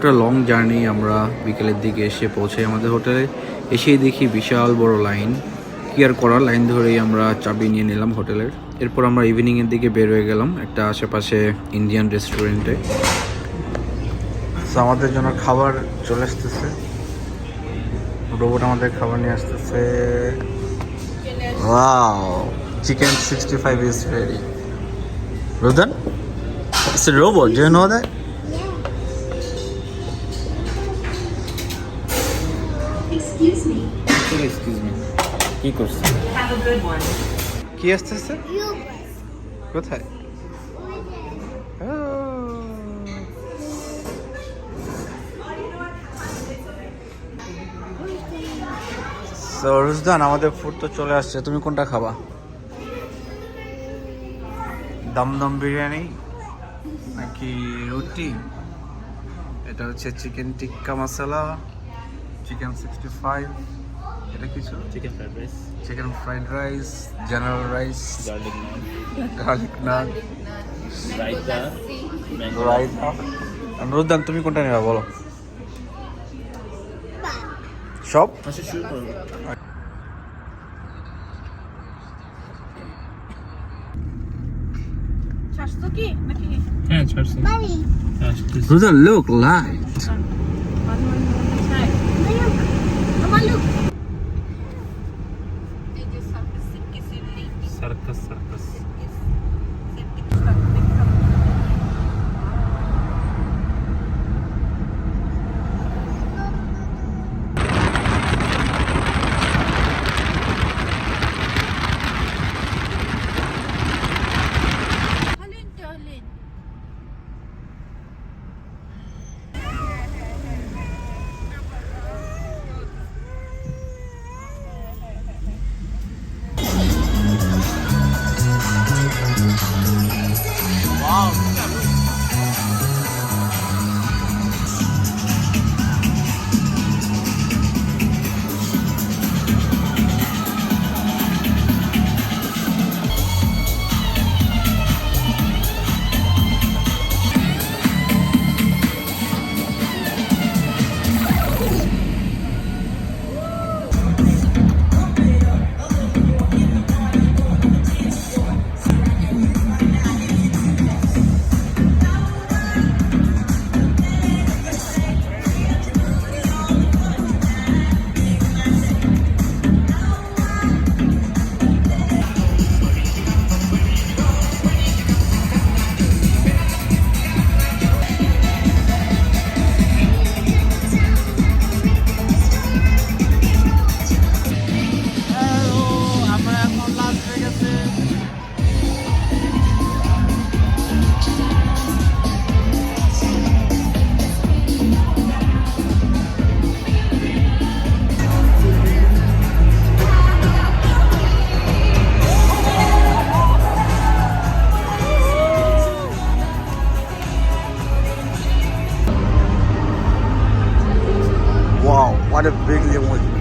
After long journey আমরা বিকেলের দিকে এসে পৌঁছাই আমাদের হোটেলে এসেই দেখি বিশাল বড় লাইন। কি আর করার? লাইন ধরেই আমরা চাবি নিয়ে নিলাম হোটেলের। এরপর আমরা ইভিনিংয়ের দিকে বের হয়ে গেলাম একটা আশেপাশে ইন্ডিয়ান রেস্টুরেন্টে আমাদের জন্য খাবার চলে আসতেছে। রোবট আমাদের খাবার নিয়ে আসতেছে। Chicken sixty five is ready রোদন. Do you know Excuse me. Excuse me কি করছে? Have a good one. কি আসতেছে? কোথায়? সো রুজদান আমাদের ফুড তো চলে আসছে। তুমি কোনটা খাবা? দমদম বিরিয়ানি নাকি রুটি? এটা হচ্ছে chicken tikka masala chicken sixty five এটা কিছু chicken fried rice chicken fried rice general rice garlic naan garlic naan raita raita নুরুদ্দান তুমি কোনটা নেবা বলো। সব? আচ্ছা শুরু করুন ছাড়ছো কি নাকি? Wow, what a big limousine.